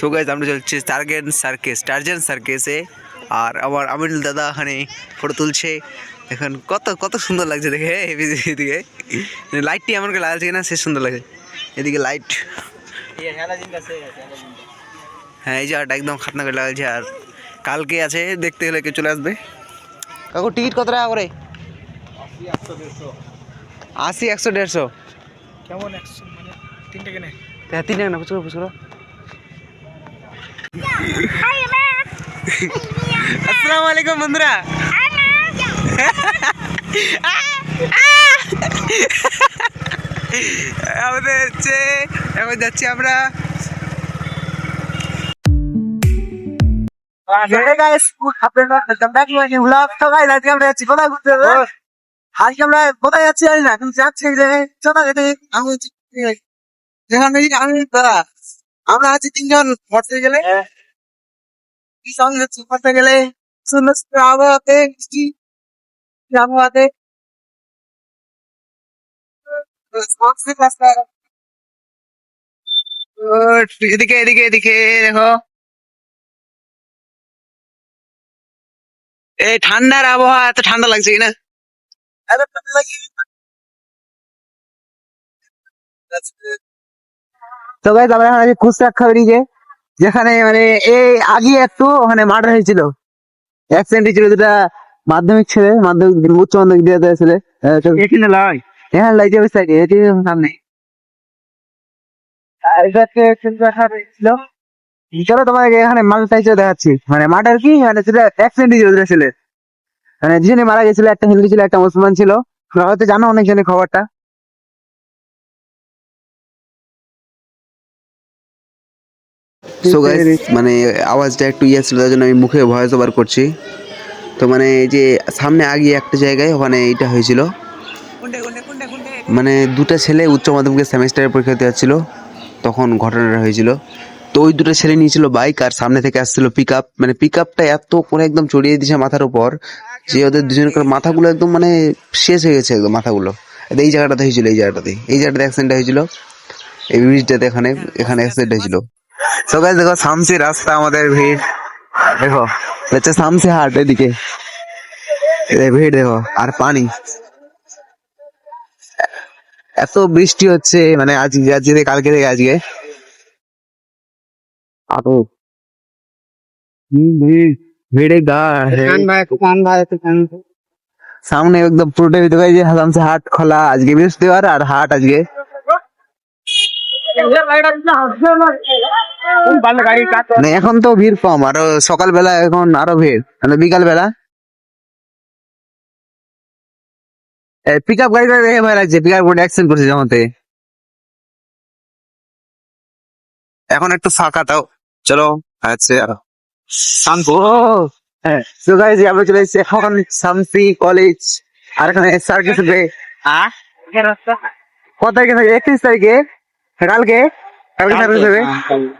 So guys আমরা চলছি টার্গেন সার্কেস টার্জেন সার্কেসে আর আমার আমিনুল দাদা এখানে ফটো তুলছে। এখন কত কত সুন্দর লাগছে দেখে এদিকে। লাইটটি এমন করে লাগছে না সে সুন্দর লাগে এদিকে লাইট হ্যাঁ এই জায়গাটা একদম খাতনা করে লাগছে আর কালকে আছে দেখতে হলে কেউ চলে আসবে। কাকু টিকিট কত টাকা করে? আশি একশো দেড়শো। কেমন একশো মানে তিনটে কেনে? হ্যাঁ তিন টাকা না পুচকো পুচকো আসসালামু আলাইকুম বন্ধুরা। আমাদের হচ্ছে এখন যাচ্ছি আমরা। আজকে আমরা কোথায় যাচ্ছি জানি না কিন্তু যাচ্ছি চলো যেতে আমি আমি আমরা আছি তিনজন। পড়তে গেলে। কি সঙ্গে যাচ্ছি পড়তে গেলে সুন্দর সুন্দর আবহাওয়াতে মিষ্টি আবহাওয়াতে এদিকে এদিকে এদিকে দেখো এই ঠান্ডার আবহাওয়া এত ঠান্ডা লাগছে কিনা তো গাইজ আমরা এখন আছি খুচরা খাবড়িতে যেখানে মানে এই আগে একটু ওখানে মার্ডার হয়েছিল। অ্যাক্সিডেন্ট হয়েছিল যেটা মাধ্যমিক ছেলে মাধ্যমিক উচ্চ মাধ্যমিক দিয়ে দেওয়া ছেলে এখানে লাই? হ্যাঁ লাইটে ওই সাইডে এটি সামনে। চলো তোমাকে এখানে মাল টাইচে দেখাচ্ছি। মানে মার্ডার কি? মানে সেটা অ্যাক্সিডেন্ট হয়েছিল দুটো ছেলে। মানে দুজনে মারা গেছিল একটা হিন্দু ছিল একটা মুসলমান ছিল। হয়তো জানো অনেক জনের খবরটা। সো গাইস মানে আওয়াজটা একটু ইয়ে ছিল তার জন্য আমি মুখে ভয়েস ওভার করছি। তো মানে এই যে সামনে আগে একটা জায়গায় ওখানে এটা হয়েছিল। মানে দুটো ছেলে উচ্চ মাধ্যমিকের সেমিস্টারের পরীক্ষা দিতে যাচ্ছিল তখন ঘটনাটা হয়েছিল। তো ওই দুটো ছেলে নিয়েছিল বাইক আর সামনে থেকে আসছিল পিক আপ মানে পিক আপটা এত করে একদম চড়িয়ে দিয়েছে মাথার উপর যে ওদের দুজনের মাথাগুলো একদম মানে শেষ হয়ে গেছে একদম মাথাগুলো। এই জায়গাটাতে হয়েছিল এই জায়গাটাতে। এই জায়গাটাতে অ্যাক্সিডেন্ট হয়েছিল। এই ব্রিজটাতে এখানে এখানে অ্যাক্সিডেন্ট হয়েছিল। সো গাইস দেখো সামসি রাস্তা আমাদের ভিড়। দেখো হচ্ছে সামসি হাট এদিকে। এই ভিড় দেখো আর পানি। এত বৃষ্টি হচ্ছে মানে আজকে আজকে থেকে কালকে থেকে আজকে। আরও। ভিড় ভিড়ে গা সামনে একদম পুরোটাই ভিতরে যে সামসি হাট খোলা আজকে বৃহস্পতিবার আর হাট আজকে। মানে এখন তো ভিড় কম আরও সকালবেলা এখন আরও ভিড় মানে বিকাল বেলা পিক আপ গাড়িটা ভয় লাগছে পিক আপ করে অ্যাক্সিডেন্ট করছে জমাতে। এখন একটু ফাঁকা তাও। চলো আচ্ছা শান্ত হ্যাঁ। তো গাইজ আমরা চলে এসেছি এখন শামসি কলেজ আর এখানে সার্কিট হবে কত তারিখে থাকে? একত্রিশ তারিখে? কালকে? কালকে সার্কিট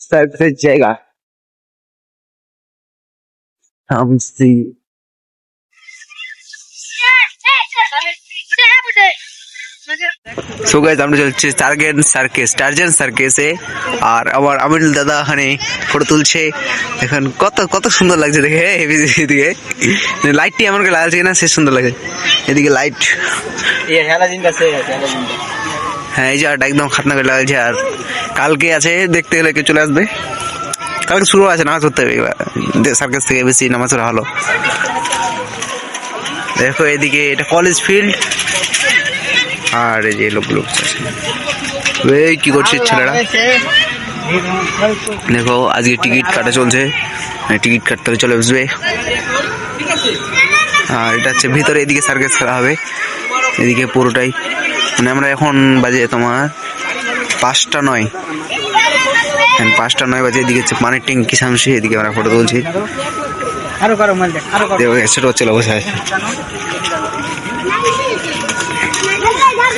সার্কেসের জায়গা শামসি সো গাইজ আমরা চলছি টার্গেন সার্কেস টার্জেন সার্কেসে আর আমার আমিনুল দাদা এখানে ফটো তুলছে। এখন কত কত সুন্দর লাগছে দেখে এদিকে। লাইটটি করে লাগছে না সে সুন্দর লাগে। এদিকে লাইট হ্যাঁ এই জায়গাটা একদম খাতনা করে লাগছে আর কালকে আছে, দেখতে হলে কেউ চলে আসবে। কালকে শুরু আছে নামাজ পড়তে হবে সার্কাস থেকে বেশি নামাজ পড়া হলো দেখো এদিকে এটা কলেজ ফিল্ড আর এই যে লোকগুলো এই কি করছে ছেলেরা? দেখো, আজকে টিকিট কাটা চলছে। টিকিট কাটতে হবে, চলে বসবে। আর এটা হচ্ছে ভিতরে, এদিকে সার্কাস খেলা হবে। এদিকে পুরোটাই। মানে আমরা এখন বাজে তোমার পাঁচটা নয়। পাঁচটা নয় বাজে এদিকে হচ্ছে পানির ট্যাঙ্কি সামসে এদিকে আমরা ফটো তুলছি। ছেলে বসে আছে।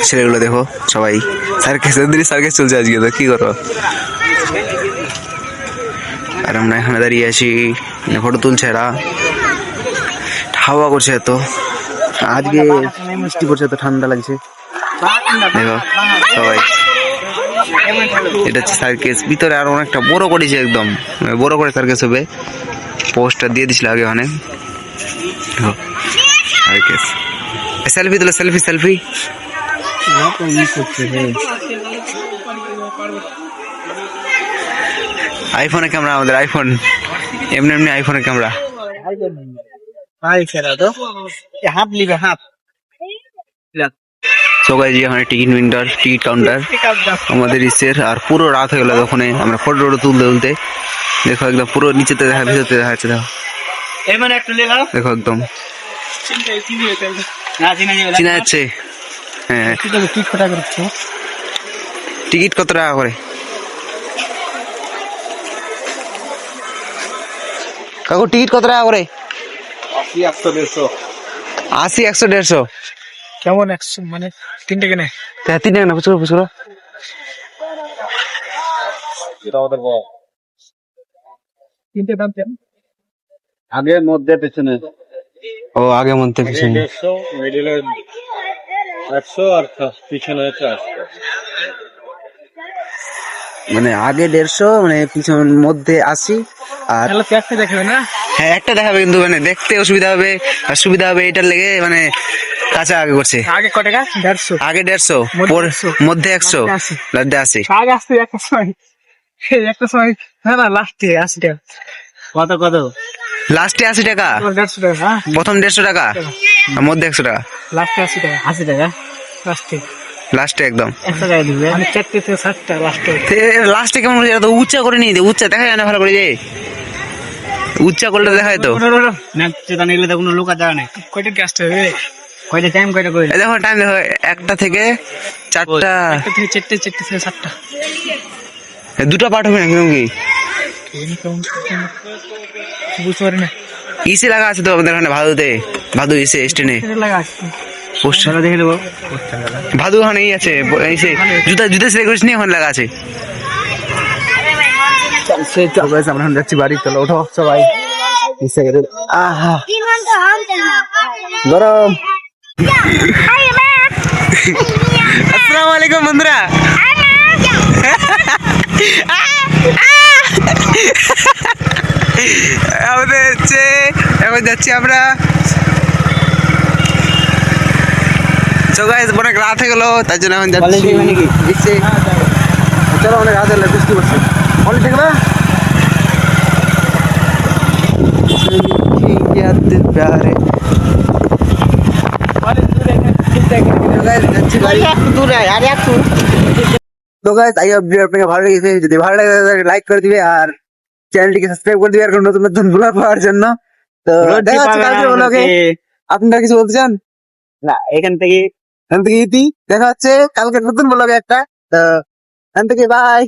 ছেলেগুলো দেখো সবাই। সার্কেস সার্কেস চলছে আজকে তো কি করো আর আমরা এখানে দাঁড়িয়ে আছি ফটো তুলছে এরা। হাওয়া করছে এত। আজকে বৃষ্টি পড়ছে এত ঠান্ডা লাগছে। দেখো সবাই এটা হচ্ছে সার্কেস ভিতরে আর অনেকটা বড় করেছে একদম। মানে বড় করে সার্কেস হবে। পোস্টার দিয়ে দিছিল আগে অনেক সার্কেস সেলফি তুলে সেলফি সেলফি আইফোনের ক্যামেরা আমাদের আইফোন এমনি এমনি আইফোনের ক্যামেরা হাফ লিবে হাফ সবাই যে ওখানে টিকিট উইন্ডার টিকিট কাউন্টার আমাদের ইসের আর পুরো রাত হয়ে গেল তখন আমরা ফটো টটো তুলতে তুলতে দেখো একদম পুরো নিচেতে দেখা ভিতরতে দেখা যাচ্ছে দেখো এই মানে একটু দেখো একদম না চিনা যাচ্ছে হ্যাঁ টিকিট কত টাকা করে কাকু টিকিট কত টাকা করে একশো দেড়শো আশি একশো দেড়শো কেমন একশো মানে তিনটে কেনে? তা তিন টাকা না পুচুরো পুচুরো তিনটে দাম কেমন আগে মধ্যে পেছনে। ও আগে মনতে পিছনে। মিডিলে একশো আর পিছনে মানে আগে দেড়শো মানে পিছন মধ্যে আসি আর প্যাকটা দেখাবে না? হ্যাঁ একটা দেখাবে কিন্তু মানে দেখতে অসুবিধা হবে আর সুবিধা হবে এটার লেগে মানে কাঁচা আগে করছে। আগে ক টাকা? দেড়শো। আগে দেড়শো মধ্যে পর- একশো। মধ্যে আশি। লাড্ডে আশি আগে আসতে একটা সময়। একটা সময় না না লাস্টে আশি টাকা। কত কত? লাস্টে আশি টাকা। দেড়শো টাকা হ্যাঁ? প্রথম দেড়শো টাকা। আর মধ্যে একশো টাকা। লাস্টে আশি টাকা আশি টাকা লাস্টে। লাস্টে একদম। লাস্টে লাস্টে কেমন করে এত উচ্চা করে নিয়ে উচ্চা। দেখা যায় না ভালো করে যে। উচ্চা করলে দেখা যায় তো। না চেতা নিলে তো কোনো লোক যাওয়া নেই কয়টা গ্যাস হবে? কয়টা টাইম কয়টা করে দেখো টাইম দেখো একটা থেকে চারটা। একটা থেকে চারটে চারটে থেকে সাতটা। দুটো পার্ট হবে না কীরকম কি? বুঝতে পারি না। ইসে লাগা আছে তো আমাদের ওখানে ভাদুতে। ভাদু ইসে স্টেনে লাগা আছে। পোস্টার। দেখে নেব ভাদু ওখানে আছে ইসে জুতা জুতা সিলেক্ট করিস নি ওখানে লাগা আছে। আমরা এখন যাচ্ছি বাড়ি চলো ওঠো সবাই। আহা তিন ঘণ্টা গরম। আসসালামু আলাইকুম বন্ধুরা আমাদের হচ্ছে এখন যাচ্ছি আমরা So guys, অনেক রাত হয়ে গেলো তার জন্য এখন যাচ্ছি চলো অনেক রাত হলো বৃষ্টি পড়ছে অনেক দেখবা প্যারে যাচ্ছি বাড়ি দূরে আর একটু তো গাইস আই হোপ ভিডিও আপনাকে ভালো লেগেছে যদি ভালো লাগে তাহলে লাইক করে দিবে আর চ্যানেলটিকে সাবস্ক্রাইব করে দিবে আর কোনো নতুন নতুন ব্লগ পাওয়ার জন্য তো দেখা হচ্ছে কালকে ব্লগে আপনারা কিছু বলতে চান না এখান থেকে এখান থেকে ইতি দেখা হচ্ছে কালকে নতুন ব্লগে একটা তো এখান থেকে বাই